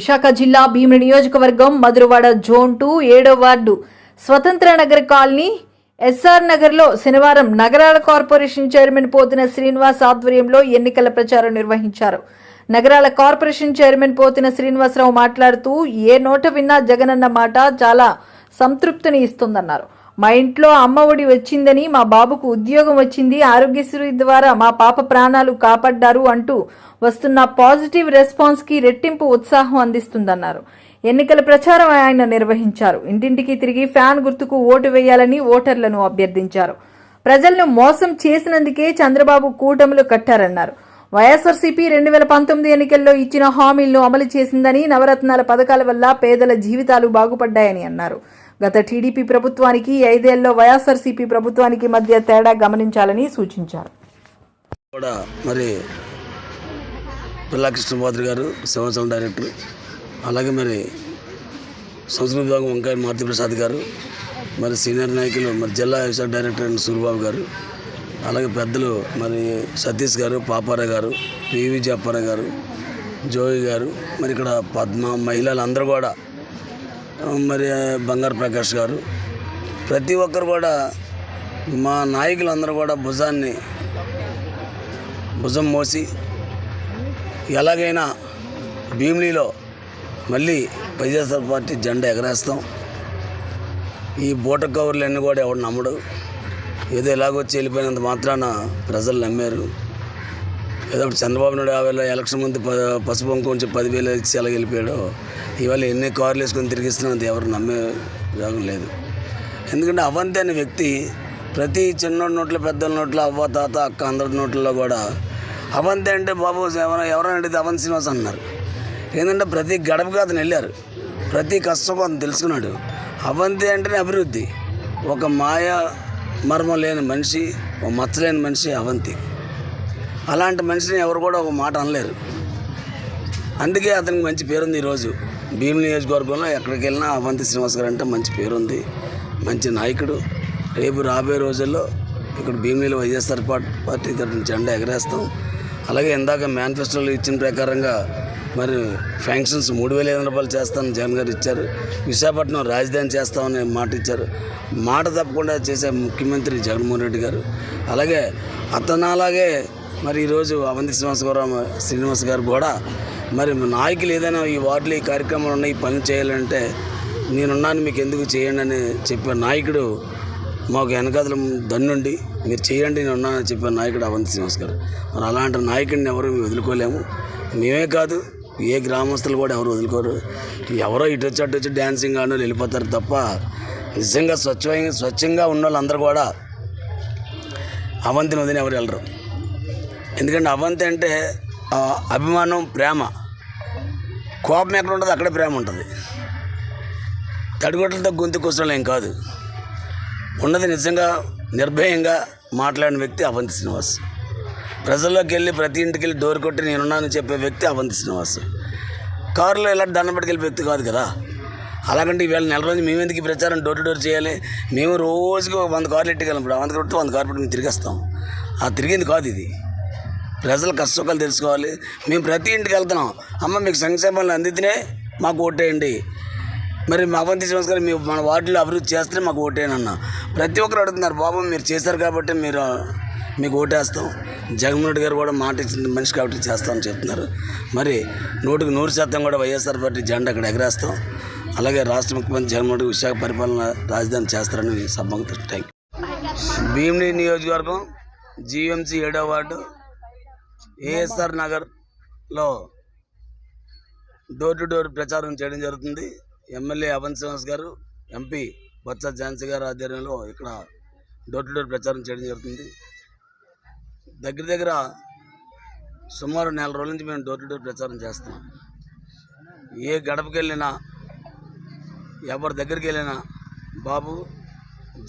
విశాఖ జిల్లా భీమిని నియోజకవర్గం మధురవాడ జోన్ టూ ఏడో ward Swatantra Nagar colony SR నగర్లో శనివారం నగరాల కార్పొరేషన్ చైర్మన్ పోతిన శ్రీనివాస్ ఆధ్వర్యంలో ఎన్నికల ప్రచారం నిర్వహించారు. నగరాల కార్పొరేషన్ చైర్మన్ పోతిన శ్రీనివాసరావు మాట్లాడుతూ ఏ నోట విన్నా జగనన్న మాట చాలా సంతృప్తిని ఇస్తుందన్నారు. మా ఇంట్లో అమ్మ ఒడి వచ్చిందని మా బాబుకు ఉద్యోగం వచ్చింది ఆరోగ్యశ్రీ ద్వారా మా పాప ప్రాణాలు కాపాడ్డారు అంటూ వస్తున్న పాజిటివ్ రెస్పాన్స్కి రెట్టింపు ఉత్సాహం అందిస్తుందన్నారు. ఎన్నికల ప్రచారం ఆయన నిర్వహించారు. ఇంటింటికి తిరిగి ఫ్యాన్ గుర్తుకు ఓటు వేయాలని ఓటర్లను అభ్యర్థించారు. ప్రజలను మోసం చేసినందుకే చంద్రబాబు కూటములు కట్టారన్నారు. వైఎస్ఆర్సీపీ రెండు వేల పంతొమ్మిది ఎన్నికల్లో ఇచ్చిన హామీలను అమలు చేసిందని నవరత్నాల పథకాల వల్ల పేదల జీవితాలు బాగుపడ్డాయని అన్నారు. గత టీడీపీ ప్రభుత్వానికి ఐదేళ్ళలో వైఎస్ఆర్సీపీ ప్రభుత్వానికి మధ్య తేడా గమనించాలని సూచించారు. కూడా మరి పిల్లా కృష్ణపాత్రి గారు సంవత్సరం డైరెక్టర్. అలాగే మరి సంస్కృతి విభాగం వంకాయ మారుతి ప్రసాద్ గారు మరి సీనియర్ నాయకులు మరి జిల్లా వ్యవసాయ డైరెక్టర్ అయిన సూరిబాబు గారు అలాగే పెద్దలు మరి సతీష్ గారు పాపారా గారు పివి జప్పారావు గారు జోయి గారు మరి ఇక్కడ పద్మ మహిళలు అందరూ కూడా మరి బంగారు ప్రకాష్ గారు. ప్రతి ఒక్కరు కూడా మా నాయకులందరూ కూడా భుజాన్ని భుజం మోసి ఎలాగైనా భీమిలీలో మళ్ళీ వైఎస్ఆర్ పార్టీ జెండా ఎగరేస్తాం. ఈ బూట కవర్లన్నీ కూడా ఎవడు నమ్మడు. ఏదో ఎలాగొచ్చి వెళ్ళిపోయినంత మాత్రాన ప్రజలు నమ్మారు. ఏదో చంద్రబాబు నాయుడు యాభై ఎలక్షన్ ముందు ప పసుపు అంకు కొంచెం పదివేలు ఇచ్చి అలా వెళ్ళిపోయాడు ఇవాళ ఎన్ని కార్లు వేసుకొని తిరిగిస్తున్నది ఎవరు నమ్మే జాగం లేదు. ఎందుకంటే అవంతి అనే వ్యక్తి ప్రతి చిన్నోడి నోట్లో పెద్దల నోట్లో అవ్వ తాత అక్క అందరి నోట్లలో కూడా అవంతి అంటే బాబు ఎవరైనా ఎవరైనా అడిగితే అవంతి శ్రీనివాస్ అన్నారు. ఏంటంటే ప్రతి గడపకి అతను వెళ్ళారు. ప్రతి కష్టం అతను తెలుసుకున్నాడు. అవంతి అంటేనే అభివృద్ధి. ఒక మాయ మర్మం లేని మనిషి ఒక మచ్చలేని మనిషి అవంతి. అలాంటి మనిషిని ఎవరు కూడా ఒక మాట అనలేరు. అందుకే అతనికి మంచి పేరుంది ఈరోజు భీమ్ నియోజకవర్గంలో ఎక్కడికి వెళ్ళినా అవంతి శ్రీనివాస్ గారు అంటే మంచి పేరుంది. మంచి నాయకుడు. రేపు రాబోయే రోజుల్లో ఇక్కడ భీమిలీలో వైఎస్ఆర్ పార్టీ పార్టీ తరఫున జెండా ఎగరేస్తాం. అలాగే ఇందాక మేనిఫెస్టోలో ఇచ్చిన ప్రకారంగా మరి ఫ్యాంక్షన్స్ మూడు వేల ఐదు రూపాయలు చేస్తానని జగన్ గారు ఇచ్చారు. విశాఖపట్నం రాజధాని చేస్తామని మాట ఇచ్చారు. మాట తప్పకుండా చేసే ముఖ్యమంత్రి జగన్మోహన్ రెడ్డి గారు. అలాగే అతను అలాగే మరి ఈరోజు అవంతి శ్రీనివాసరావు శ్రీనివాస్ గారు కూడా మరి నాయకులు ఏదైనా ఈ వార్డులో ఈ కార్యక్రమాలు ఉన్నాయి ఈ పని చేయాలంటే నేనున్నాను మీకు ఎందుకు చేయండి అని చెప్పే నాయకుడు మాకు వెనకాతల దన్నుండి మీరు చేయండి నేను ఉన్నానని చెప్పే నాయకుడు అవంతి శ్రీనివాస్ గారు. మరి అలాంటి నాయకుడిని ఎవరు మేము వదులుకోలేము. మేమే కాదు ఏ గ్రామస్తులు కూడా ఎవరు వదులుకోరు. ఎవరో ఇటు వచ్చి అటు వచ్చి డ్యాన్సింగ్ ఆడిన వెళ్ళిపోతారు తప్ప నిజంగా స్వచ్ఛంగా స్వచ్ఛంగా ఉన్న వాళ్ళందరూ కూడా అవంతిని వదిలి ఎవరు వెళ్ళరు. ఎందుకంటే అవంతి అంటే అభిమానం ప్రేమ. కోపం ఎక్కడ ఉంటుంది అక్కడే ప్రేమ ఉంటుంది. తడిగొట్టలతో గొంతు కూర్చోలేం ఏం కాదు. ఉన్నది నిజంగా నిర్భయంగా మాట్లాడిన వ్యక్తి అవంతి శ్రీనివాస్. ప్రజల్లోకి వెళ్ళి ప్రతి ఇంటికి వెళ్ళి డోర్ కొట్టి నేనున్నానని చెప్పే వ్యక్తి అవంతి శ్రీనివాస్. కారులో ఇలా దండం పెట్టుకెళ్ళే వ్యక్తి కాదు కదా. అలాగంటే ఈవేళ నెల రోజు మేము ఎందుకు ప్రచారం డోర్ టు డోర్ చేయాలి? మేము రోజుకి వంద కార్లు ఎట్టుకెళ్ళాం ఇప్పుడు. వంద కొట్టి వంద కారు పెట్టి మేము తిరిగేస్తాం. ఆ తిరిగింది కాదు ఇది. ప్రజల కష్టసుఖాలు తెలుసుకోవాలి. మేము ప్రతి ఇంటికి వెళ్తున్నాం. అమ్మ మీకు సంక్షేమాలు అందితేనే మాకు ఓటేయండి. మరి మా అవంతి శ్రీనివాస్ మీ మన వార్డులో అభివృద్ధి చేస్తే మాకు ఓటేయని అన్న. ప్రతి ఒక్కరు అడుగుతున్నారు బాబు మీరు చేశారు కాబట్టి మీరు మీకు ఓటేస్తాం. జగన్మోహన్ రెడ్డి గారు కూడా మాట ఇచ్చిన మనిషి కాబట్టి చేస్తామని చెప్తున్నారు. మరి నూటికి నూరు శాతం కూడా వైఎస్ఆర్ పార్టీ జెండా అక్కడ ఎగరేస్తాం. అలాగే రాష్ట్ర ముఖ్యమంత్రి జగన్మోహన్ రెడ్డి విశాఖ పరిపాలన రాజధాని చేస్తారని సభకు థ్యాంక్ భీమిని నియోజకవర్గం జీఎంసీ ఏడో వార్డు ఏఎస్ఆర్ నగర్లో డోర్ టు డోర్ ప్రచారం చేయడం జరుగుతుంది. ఎమ్మెల్యే అవన్ శ్రీనివాస్ గారు ఎంపీ బొత్స ఝాన్సీ గారు ఆధ్వర్యంలో ఇక్కడ డోర్ టు డోర్ ప్రచారం చేయడం జరుగుతుంది. దగ్గర దగ్గర సుమారు నెల రోజుల నుంచి మేము డోర్ టు డోర్ ప్రచారం చేస్తున్నాం. ఏ గడపకి వెళ్ళినా ఎవరి దగ్గరికి వెళ్ళినా బాబు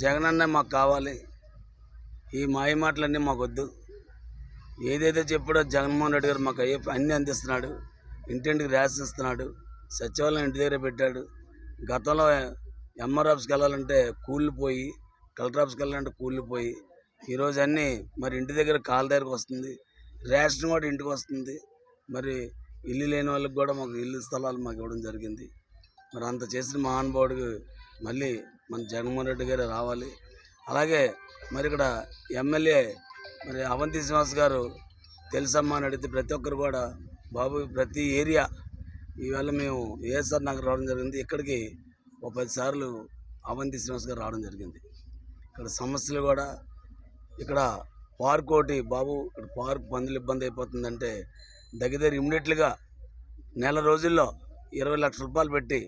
జగనన్న మాకు కావాలి. ఈ మాయ మాటలన్నీ మాకు వద్దు ఏదైతే చెప్పాడో జగన్మోహన్ రెడ్డి గారు మాకు అయ్యే అన్నీ అందిస్తున్నాడు. ఇంటింటికి ర్యాస్ ఇస్తున్నాడు. సచివాలయం ఇంటి దగ్గర పెట్టాడు. గతంలో ఎంఆర్ ఆఫీస్కి వెళ్ళాలంటే కూలిపోయి కలెక్టర్ ఆఫీస్కి వెళ్ళాలంటే కూలిపోయి ఈరోజు అన్నీ మరి ఇంటి దగ్గర కాళ్ళ దగ్గరకు వస్తుంది. రేషన్ కూడా ఇంటికి వస్తుంది. మరి ఇల్లు లేని వాళ్ళకి కూడా మాకు ఇల్లు స్థలాలు మాకు ఇవ్వడం జరిగింది. మరి అంత చేసిన మహానుభావుడికి మళ్ళీ మన జగన్మోహన్ రెడ్డి గారే రావాలి. అలాగే మరి ఇక్కడ ఎమ్మెల్యే మరి అవంతి శ్రీనివాస్ గారు తెలుసమ్మా అని అడిగితే ప్రతి ఒక్కరు కూడా బాబు ప్రతి ఏరియా ఈవేళ మేము ఏఎస్ఆర్ నగర్ రావడం జరిగింది. ఇక్కడికి ఒక పది సార్లు అవంతి శ్రీనివాస్ గారు రావడం జరిగింది. ఇక్కడ సమస్యలు కూడా ఇక్కడ పార్క్ ఒకటి బాబు ఇక్కడ పార్క్ పందులు ఇబ్బంది అయిపోతుందంటే దగ్గర దగ్గర ఇమ్మీడియట్లుగా నెల రోజుల్లో ఇరవై లక్షల రూపాయలు పెట్టి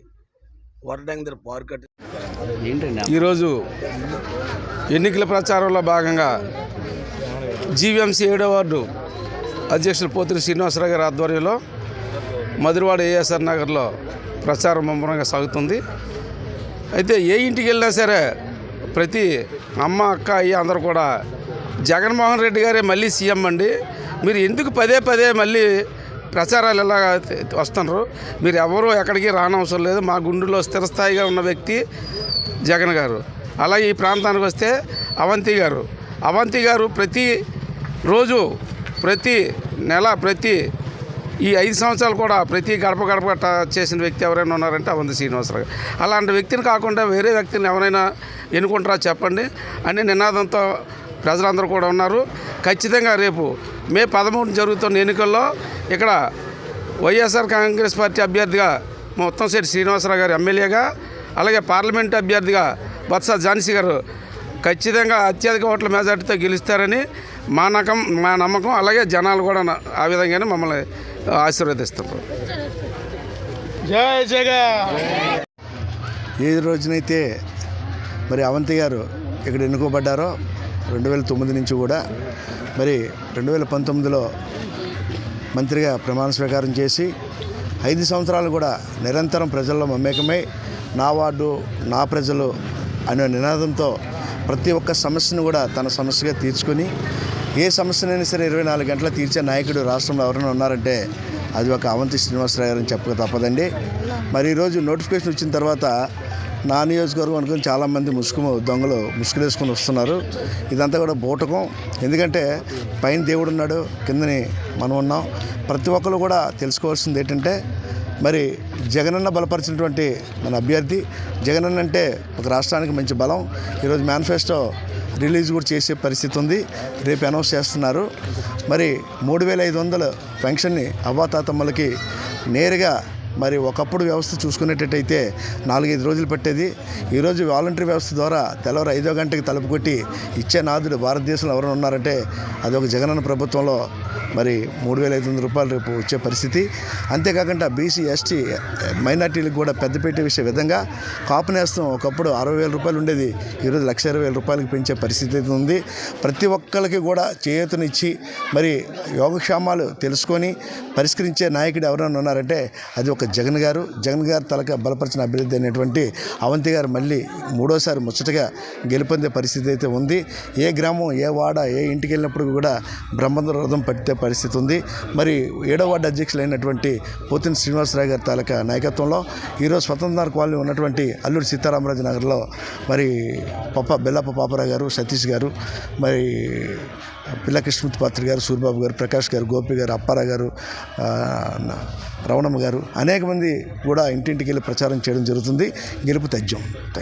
వాటర్ ట్యాంక్ దగ్గర పార్క్ కట్టి ఈరోజు ఎన్నికల ప్రచారంలో భాగంగా జీవీఎంసీ ఏడో వార్డు అధ్యక్షులు పోతిరి శ్రీనివాసరావు గారి ఆధ్వర్యంలో మధురవాడ ఏఎస్ఆర్ నగర్లో ప్రచారం ముమ్మరంగా సాగుతుంది. అయితే ఏ ఇంటికి వెళ్ళినా సరే ప్రతి అమ్మ అక్క అయ్యి అందరూ కూడా జగన్మోహన్ రెడ్డి గారే మళ్ళీ సీఎం అండి. మీరు ఎందుకు పదే పదే మళ్ళీ ప్రచారాలు ఎలా వస్తున్నారు? మీరు ఎవరు ఎక్కడికి రానవసరం లేదు. మా గుండెలో స్థిరస్థాయిగా ఉన్న వ్యక్తి జగన్ గారు. అలాగే ఈ ప్రాంతానికి వస్తే అవంతి గారు. అవంతి గారు ప్రతి రోజు ప్రతి నెల ప్రతి ఈ ఐదు సంవత్సరాలు కూడా ప్రతి గడప గడప చేసిన వ్యక్తి ఎవరైనా ఉన్నారంటే అవంతి శ్రీనివాసరావు అలాంటి వ్యక్తిని కాకుండా వేరే వ్యక్తిని ఎవరైనా ఎన్నుకుంటారా చెప్పండి. అనే నినాదంతో ప్రజలందరూ కూడా ఉన్నారు. ఖచ్చితంగా రేపు మే పదమూడు జరుగుతున్న ఎన్నికల్లో ఇక్కడ వైఎస్ఆర్ కాంగ్రెస్ పార్టీ అభ్యర్థిగా మొత్తంశెట్టి శ్రీనివాసరావు గారు ఎమ్మెల్యేగా అలాగే పార్లమెంట్ అభ్యర్థిగా బత్స ఝాన్సీ గారు ఖచ్చితంగా అత్యధిక ఓట్ల మెజార్టీతో గెలుస్తారని మా నకం మా నమ్మకం అలాగే జనాలు కూడా ఆ విధంగానే మమ్మల్ని ఆశీర్వదిస్తున్నారు ఏ రోజునైతే మరి అవంతి గారు ఇక్కడ ఎన్నుకోబడ్డారో రెండు వేల తొమ్మిది నుంచి కూడా మరి రెండు వేల పంతొమ్మిదిలో మంత్రిగా ప్రమాణ స్వీకారం చేసి ఐదు సంవత్సరాలు కూడా నిరంతరం ప్రజల్లో మమేకమై నా వార్డు నా ప్రజలు అనే నినాదంతో ప్రతి ఒక్క సమస్యను కూడా తన సమస్యగా తీర్చుకొని ఏ సమస్యనైనా సరే ఇరవై నాలుగు గంటల తీర్చే నాయకుడు రాష్ట్రంలో ఎవరైనా ఉన్నారంటే అది ఒక అవంతి శ్రీనివాసరావు గారు అని చెప్పక తప్పదండి. మరి ఈరోజు నోటిఫికేషన్ వచ్చిన తర్వాత నా నియోజకవర్గం అనుకుని చాలామంది ముసుగు దొంగలు ముసుగులేసుకొని వస్తున్నారు. ఇదంతా కూడా బూటకం. ఎందుకంటే పైన దేవుడు ఉన్నాడు కిందని మనం ఉన్నాం. ప్రతి ఒక్కరు కూడా తెలుసుకోవాల్సింది ఏంటంటే మరి జగనన్న బలపరిచినటువంటి మన అభ్యర్థి. జగనన్న అంటే ఒక రాష్ట్రానికి మంచి బలం. ఈరోజు మేనిఫెస్టో రిలీజ్ కూడా చేసే పరిస్థితి ఉంది. రేపు అనౌన్స్ చేస్తున్నారు. మరి మూడు వేల ఐదు వందల పెన్షన్ని అవ్వాతాతమ్మలకి నేరుగా మరి ఒకప్పుడు వ్యవస్థ చూసుకునేటట్టయితే నాలుగైదు రోజులు పట్టేది. ఈరోజు వాలంటరీ వ్యవస్థ ద్వారా తెల్లవారు ఐదో గంటకి తలుపు కొట్టి ఇచ్చే నాదుడు భారతదేశంలో ఎవరైనా ఉన్నారంటే అది ఒక జగనన్న ప్రభుత్వంలో మరి మూడు వేల ఐదు వందల రూపాయలు రేపు వచ్చే పరిస్థితి. అంతేకాకుండా బీసీ ఎస్టీ మైనార్టీలకు కూడా పెద్దపీట విషయ విధంగా కాపు నేస్తం ఒకప్పుడు అరవై వేల రూపాయలు ఉండేది. ఈరోజు లక్ష ఇరవై వేల రూపాయలకి పెంచే పరిస్థితి అయితే ఉంది. ప్రతి ఒక్కరికి కూడా చేయూతనిచ్చి మరి యోగక్షేమాలు తెలుసుకొని పరిష్కరించే నాయకుడు ఎవరైనా ఉన్నారంటే అది ఒక జగన్ గారు జగన్ గారు తలక బలపరిచిన అభివృద్ధి అయినటువంటి అవంతి గారు మళ్ళీ మూడోసారి ముచ్చటగా గెలుపొందే పరిస్థితి అయితే ఉంది. ఏ గ్రామం ఏ వాడ ఏ ఇంటికి వెళ్ళినప్పుడు కూడా బ్రహ్మంద రథం పట్టే పరిస్థితి ఉంది. మరి ఏడో వార్డు అధ్యక్షులైనటువంటి పోతిన శ్రీనివాసరావు గారి తాలూకా నాయకత్వంలో ఈరోజు స్వతంత్ర కాలనీ ఉన్నటువంటి అల్లూరి సీతారామరాజు నగర్లో మరి పప్ప బెల్లప్ప పాపరావు గారు సతీష్ గారు మరి పిల్ల కృష్ణమూర్తి పాత్రి గారు సూర్యబాబు గారు ప్రకాష్ గారు గోపి గారు అప్పారా గారు రవణమ్మ గారు అనేక మంది కూడా ఇంటింటికి వెళ్ళి ప్రచారం చేయడం జరుగుతుంది. గెలుపు తథ్యం. Thank you